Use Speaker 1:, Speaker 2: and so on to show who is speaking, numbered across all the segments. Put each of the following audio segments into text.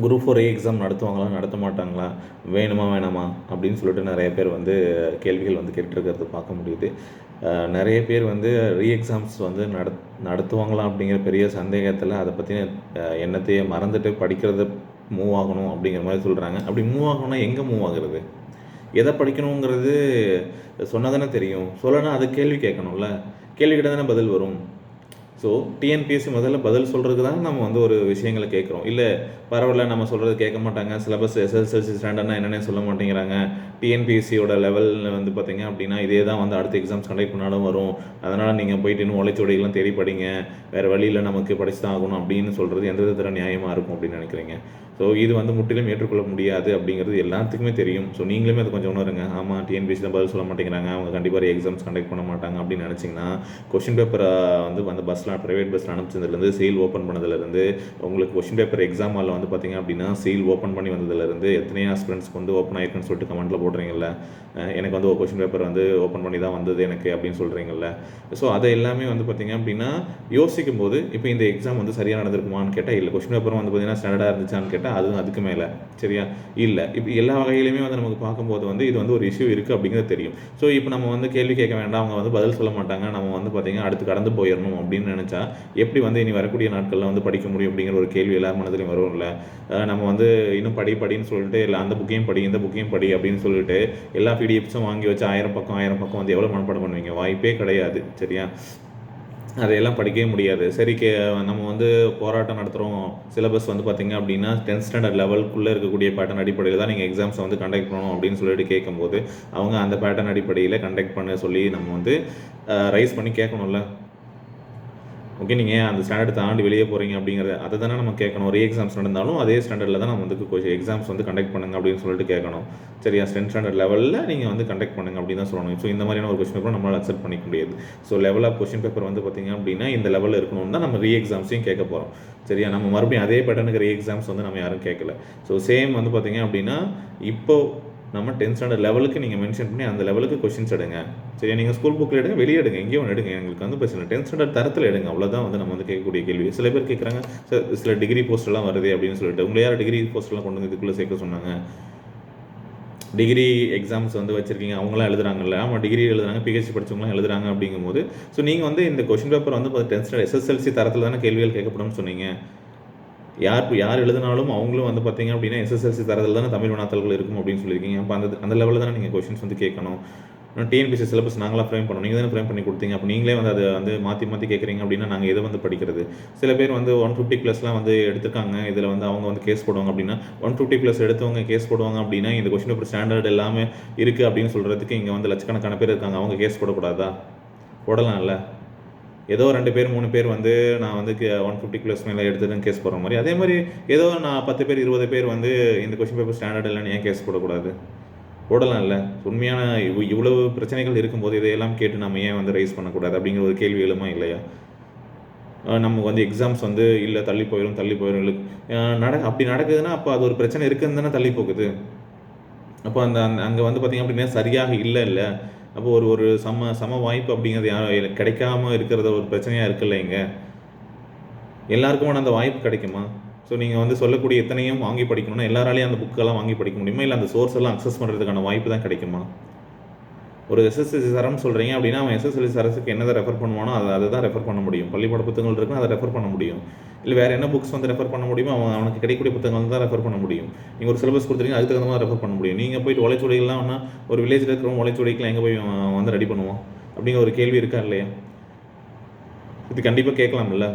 Speaker 1: Group four A exam நடத்துவாங்களா நடத்த மாட்டாங்களா வேணுமா வேணாமா அப்படின்னு சொல்லிட்டு நிறைய பேர் வந்து கேள்விகள் வந்து கேட்டுருக்கிறது பார்க்க முடியுது. நிறைய பேர் வந்து ரீ எக்ஸாம்ஸ் வந்து நட நடத்துவாங்களா அப்படிங்கிற பெரிய சந்தேகத்தில் அதை பற்றின எண்ணத்தையே மறந்துட்டு படிக்கிறத மூவ் ஆகணும் அப்படிங்கிற மாதிரி சொல்கிறாங்க அப்படி மூவ் ஆகணும்னா எங்கே மூவ் ஆகுறது? எதை படிக்கணுங்கிறது சொன்னால் தானே தெரியும். சொல்லனா அது கேள்வி கேட்கணும்ல. கேள்வி கேட்டால் தானே பதில் வரும். ஸோ டிஎன்பிஎஸ்சி முதல்ல பதில் சொல்கிறதுக்கு தான் நம்ம வந்து ஒரு விஷயங்களை கேட்குறோம். இல்லை பரவாயில்ல நம்ம சொல்கிறது கேட்க மாட்டாங்க. சிலபஸ் எஸ்எஸ்எல்சி ஸ்டாண்டர்ட்னா என்னென்ன சொல்ல மாட்டேங்கிறாங்க. டிஎன்பிஎஸ்சியோட லெவலில் வந்து பார்த்தீங்க அப்படின்னா இதே தான் வந்து அடுத்த எக்ஸாம்ஸ் கண்டக்ட் பண்ணாலும் வரும். அதனால் நீங்கள் போயிட்டு இன்னும் ஒலைச்சுவடிகள்லாம் தேடி படிங்க. வேறு வழியில் நமக்கு படிச்சு தான் ஆகணும் அப்படின்னு சொல்கிறது எந்த விதத்தில் நியாயமாக இருக்கும் அப்படின்னு நினைக்கிறீங்க? ஸோ இது வந்து முற்றிலும் ஏற்றுக்கொள்ள முடியாது அப்படிங்கிறது எல்லாத்துக்குமே தெரியும். ஸோ நீங்களுமே அது கொஞ்சம் உணருங்க. ஆமாம் டிஎன்பிஎஸ்சி தான் பதில் சொல்ல மாட்டேங்கிறாங்க. அவங்க கண்டிப்பாக எக்ஸாம்ஸ் கண்டக்ட் பண்ண மாட்டாங்க அப்படின்னு நினச்சிங்கன்னா கொஷின் பேப்பரை வந்து அந்த பஸ் பஸ்ஸில் ப்ரைவேட் பஸ்ஸில் அனுப்பிச்சதுலேருந்து சேல் ஓப்பன் பண்ணதுலேருந்து உங்களுக்கு கொஷின் பேப்பர் எக்ஸாம் ஹாலில் வந்து பார்த்தீங்க அப்படின்னா சீல் ஓப்பன் பண்ணி வந்ததுலேருந்து எத்தனை ஆஸ்பிரண்ட்ஸ்க்கு வந்து ஓப்பன் ஆயிருக்குன்னு சொல்லிட்டு கமெண்ட்டில் போடுறீங்கல்ல எனக்கு வந்து கொஷின் பேப்பர் வந்து ஓப்பன் பண்ணி தான் வந்தது எனக்கு அப்படின்னு சொல்கிறீங்கல்ல ஸோ அதை எல்லாமே வந்து பார்த்தீங்க அப்படின்னா யோசிக்கும் போது இப்போ இந்த எக்ஸாம் வந்து சரியாக நடந்திருக்குமான்னு கேட்டால் இல்லை கொஷின் பேப்பரும் வந்து பார்த்தீங்கன்னா ஸ்டாண்டர்டாக இருந்துச்சான்னு கேட்டால் அதுவும் அதுக்கு மேலே சரியா? இல்லை. இப்போ எல்லா வகையிலுமே வந்து நமக்கு பார்க்கும்போது வந்து இது வந்து ஒரு இஷ்யூ இருக்குது அப்படிங்கிறது தெரியும். ஸோ இப்போ நம்ம வந்து கேள்வி கேட்க வேண்டாம் அவங்க வந்து பதில் சொல்ல மாட்டாங்க நம்ம வந்து பார்த்தீங்கன்னா அடுத்து கடந்து போயிடணும் அப்படின்னு நினச்சா எப்படி வந்து இனி வரக்கூடிய நாட்களில் வந்து படிக்க முடியும் அப்படிங்கிற ஒரு கேள்வி எல்லார் மனதிலையும் வரும்ல. நம்ம வந்து இன்னும் படி படின்னு சொல்லிட்டு இல்லை அந்த புக்கையும் படி இந்த புக்கையும் படி அப்படின்னு சொல்லிட்டு எல்லா பிடிஎஃப்ஸும் வாங்கி வச்சு ஆயிரம் பக்கம் ஆயிரம் பக்கம் வந்து எவ்வளோ மனப்பாடம் பண்ணுவீங்க? வாய்ப்பே கிடையாது சரியா? அதையெல்லாம் படிக்கவே முடியாது. சரி கே நம்ம வந்து போராட்டம் நடத்துகிறோம் சிலபஸ் வந்து பார்த்தீங்க அப்படின்னா டென்த் ஸ்டாண்டர்ட் லெவலுக்குள்ளே இருக்கக்கூடிய பேட்டர்ன் அடிப்படையில் தான் நீங்கள் எக்ஸாம்ஸை வந்து கண்டக்ட் பண்ணணும் அப்படின்னு சொல்லிட்டு கேட்கும்போது அவங்க அந்த பேட்டர்ன் அடிப்படையில் கண்டக்ட் பண்ண சொல்லி நம்ம வந்து ரைஸ் பண்ணி கேட்கணும்ல. ஓகே நீங்கள் அந்த ஸ்டாண்டர்ட் தாண்டி வெளியே போகிறீங்க அப்படிங்கிறத அதை தானே நம்ம கேட்கணும். ரீ எக்ஸாம்ஸ் நடந்தாலும் அதே ஸ்டாண்டர்டில் தான் நம்ம வந்து கொஞ்சம் எக்ஸாம்ஸ் வந்து கண்டக்ட் பண்ணுங்க அப்படின்னு சொல்லிட்டு கேட்கணும். சரியா டென்த் ஸ்டாண்டர்ட் லெவலில் நீங்கள் வந்து கண்டக்ட் பண்ணுங்க அப்படின்னு தான் சொல்லணும். ஸோ இந்த மாதிரியான ஒரு கொஸ்டின் பேப்பர் நம்மளால் அக்செப்ட் பண்ணிக்க முடியாது. So level of question paper வந்து பார்த்தீங்க அப்படின்னா இந்த லெவலில் இருக்கணும்னு தான் நம்ம ரீ எக்ஸாம்ஸையும் கேட்க போகிறோம் சரியா? நம்ம மறுபடியும் அதே பேட்டர்னுக்கு ரீ எக்ஸாம்ஸ் வந்து நம்ம யாரும் கேட்கல. ஸோ சேம் வந்து பார்த்தீங்க அப்படின்னா இப்போ நம்ம டென்த் ஸ்டாண்டர்ட் லெவலுக்கு நீங்கள் மென்ஷன் பண்ணி அந்த லெவலுக்கு கொஷின்ஸ் எடுங்க. சரியா? நீங்கள் ஸ்கூல் புக்கில் எடுங்க வெளியே எடுங்க எங்கேயோ ஒன்று எடுங்க. எங்களுக்கு வந்து பிரச்சனை டென்த் ஸ்டாண்டர்ட் தரத்தில் எடுங்க. அவ்வளோதான் வந்து நம்ம வந்து கேட்கக்கூடிய கேள்வி. சில பேர் கேட்குறாங்க சார் சில டிகிரி போஸ்ட்லாம் வருது அப்படின்னு சொல்லிட்டு. உங்களை யார் டிகிரி போஸ்ட்லாம் கொண்டு வந்து இதுக்குள்ளே சேர்க்க சொன்னாங்க? டிகிரி எக்ஸாம்ஸ் வந்து வச்சுருக்கீங்க. அவங்களாம் எழுதுறாங்கல்ல. ஆமாம் டிகிரி எழுதுறாங்க பிஹெச்டி படிச்சவங்களாம் எழுதுறாங்க அப்படிங்கும்போது. ஸோ நீங்கள் வந்து இந்த கொஷின் பேப்பர் வந்து டென்த் ஸ்டாண்டர்ட் எஸ்எஸ்எல்சி தரத்தில் தானே கேள்விகள் கேட்கப்படும்னு சொன்னீங்க. யார் யார் எழுதினாலும் அவங்களும் வந்து பார்த்தீங்க அப்படின்னா எஸ்எஸ்எல்சி தரத்தில் தானே தமிழ் வினாத்தல்கள் இருக்கும் அப்படின்னு சொல்லியிருக்கீங்க. அப்போ அந்த அந்த லெவலில் தானே நீங்கள் கொஷின்ஸ் வந்து கேட்கணும். டிஎன்பிசி சிலபஸ் நாங்களாக ஃப்ரேம் பண்ணோம் நீங்கள் தானே ஃப்ரேம் பண்ணி கொடுத்தீங்க. அப்போ நீங்களே வந்து அதை வந்து மாற்றி மாற்றி கேட்குறீங்க அப்படின்னா நாங்கள் எதை வந்து படிக்கிறது? சில பேர் வந்து ஒன் ஃபிஃப்டி ப்ளஸ்லாம் வந்து எடுத்துருக்காங்க. இதில் வந்து அவங்க வந்து கேஸ் போடுவாங்க அப்படின்னா ஒன் ஃபிஃப்டி ப்ளஸ் எடுத்தவங்க கேஸ் போடுவாங்க அப்படின்னா இந்த கொஷின் பேப்பர் ஸ்டாண்டர்ட் எல்லாமே இருக்குது அப்படின்னு சொல்கிறதுக்கு இங்கே வந்து லட்சக்கணக்கான பேர் இருக்காங்க. அவங்க கேஸ் போடக்கூடாதா? போடலாம்ல. ஏதோ ரெண்டு பேர் மூணு பேர் வந்து நான் வந்து ஒன் ஃபிஃப்டி கிலோஸ் மேலே எடுத்துட்டு கேஸ் போடுற மாதிரி. அதே மாதிரி ஏதோ நான் பத்து பேர் இருபது பேர் வந்து இந்த கொஷின் பேப்பர் ஸ்டாண்டர்ட் இல்லைன்னு ஏன் கேஸ் போடக்கூடாது? போடலாம் இல்லை உண்மையான இவ் இவ்வளவு பிரச்சனைகள் இருக்கும்போது இதையெல்லாம் கேட்டு நம்ம ஏன் வந்து ரைஸ் பண்ணக்கூடாது அப்படிங்கிற ஒரு கேள்வி எழுமா இல்லையா? நம்ம நமக்கு வந்து எக்ஸாம்ஸ் வந்து இல்லை தள்ளி போயிடும் தள்ளி போயிடும் நட அப்படி நடக்குதுன்னா அப்போ அது ஒரு பிரச்சனை இருக்குதுன்னு தானே தள்ளி போகுது. அப்போ அந்த அங்கே வந்து பார்த்திங்க அப்படின்னா சரியாக இல்லை இல்லை. அப்போ ஒரு ஒரு சம சம வாய்ப்பு அப்படிங்கிறது யாரும் கிடைக்காம இருக்கிறத ஒரு பிரச்சனையாக இருக்குல்ல இங்கே? எல்லாருக்குமான அந்த வாய்ப்பு கிடைக்குமா? ஸோ நீங்கள் வந்து சொல்லக்கூடிய எத்தனையும் வாங்கி படிக்கணும்னா எல்லாராலையும் அந்த புக்கெல்லாம் வாங்கி படிக்க முடியுமா? இல்லை அந்த சோர்ஸ் எல்லாம் அக்சஸ் பண்ணுறதுக்கான வாய்ப்பு தான் கிடைக்குமா? ஒரு எஸ்எஸ்எல்சி சரம் சொல்கிறீங்க அப்படின்னா அவன் எஸ்எஸ்எல்சி சரஸுக்கு என்னதை ரெஃபர் பண்ணுவானோ அதை அதை தான் ரெஃபர் பண்ண முடியும். பள்ளிப்பாட புத்தகங்கள் இருக்குன்னா அதை ரெஃபர் பண்ண முடியும். இல்லை வேறு என்ன புக்ஸ் வந்து ரெஃபர் பண்ண முடியுமோ அவன் அவனுக்கு கிடைக்கக்கூடிய புத்தகங்கள் தான் ரெஃபர் பண்ண முடியும். நீங்கள் ஒரு சிலபஸ் கொடுத்துருங்க அதுக்கு தகுந்த மாதிரி ரெஃபர் பண்ண முடியும். நீங்கள் போயிட்டு ஒலைச்சுவடிகள்லாம் ஒன்றா ஒரு வில்லேஜில் இருக்கிறவங்க ஒலைச்சுவடிக்கெலாம் எங்கே போய் அவன் வந்து ரெடி பண்ணுவான்? அப்படிங்கிற ஒரு கேள்வி இருக்கா இல்லையா? இது கண்டிப்பாக கேட்கலாம்ல.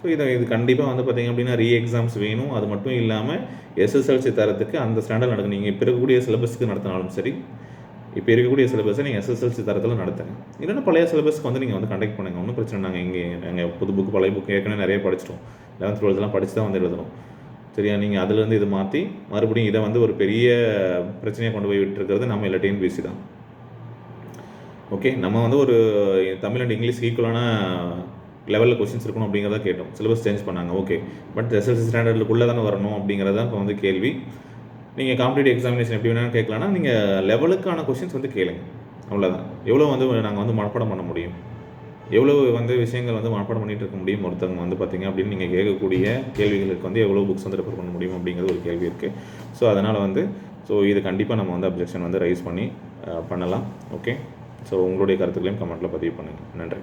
Speaker 1: ஸோ இதை இது கண்டிப்பாக வந்து பார்த்தீங்க அப்படின்னா ரீ எக்ஸாம்ஸ் வேணும். அது மட்டும் இல்லாமல் எஸ்எஸ்எல்சி தரத்துக்கு அந்த ஸ்டாண்டர்ட் நடக்கும். நீங்கள் இப்போ இருக்கக்கூடிய சிலபஸ்க்கு நடத்தினாலும் சரி இப்போ இருக்கக்கூடிய சிலபஸை நீங்கள் எஸ்எஸ்எல்சி தரத்தில் நடத்துங்க. இல்லைன்னா பழைய சிலபஸ்க்கு வந்து நீங்கள் வந்து கண்டக்ட் பண்ணுங்கள் ஒன்றும் பிரச்சனை நாங்கள் இங்கே நாங்கள் புது புக்கு பழைய புக்கு ஏற்கனவே நிறைய படிச்சிட்டோம். லெவன்த் டுவெல்த்லாம் படித்து தான் வந்து எழுதணும். சரியா? நீங்கள் அதுலேருந்து இது மாற்றி மறுபடியும் இதை வந்து ஒரு பெரிய பிரச்சனையை கொண்டு போய் விட்டுருக்கிறது நம்ம இல்லை டிஎன்பிசி தான். ஓகே நம்ம வந்து ஒரு தமிழ் அண்ட் இங்கிலீஷ் ஈக்குவலான லெவலில் கொஷின்ஸ் இருக்கணும் அப்படிங்கிறத கேட்டோம். சிலபஸ் சேஞ்ச் பண்ணாங்க. ஓகே பட் எஸ்எல்சி ஸ்டாண்டர்டுக்குள்ளே தானே வரணும் அப்படிங்கிறத இப்போ வந்து கேள்வி. நீங்கள் காம்படிட்டிவ் எக்ஸாமினேஷன் எப்படி வேணாலும் கேட்கலாம்னா நீங்கள் லெவலுக்கான கொஷின்ஸ் வந்து கேளுங்க. அவ்வளோதான் எவ்வளோ வந்து நாங்கள் வந்து மனப்பாடம் பண்ண முடியும்? எவ்வளோ வந்து விஷயங்கள் வந்து மனப்பாடம் பண்ணிகிட்டு இருக்க முடியும்? ஒருத்தவங்க வந்து பார்த்தீங்க அப்படின்னு நீங்கள் கேட்கக்கூடிய கேள்விகளுக்கு வந்து எவ்வளோ புக்ஸ் வந்து ரெஃபர் பண்ண முடியும் அப்படிங்கிறது ஒரு கேள்வி இருக்குது ஸோ அதனால் வந்து ஸோ இது கண்டிப்பாக நம்ம வந்து அப்ஜெக்ஷன் வந்து ரைஸ் பண்ணி பண்ணலாம். ஓகே ஸோ உங்களுடைய கருத்துக்களையும் கமெண்ட்டில் பதிவு பண்ணுங்கள் நன்றி.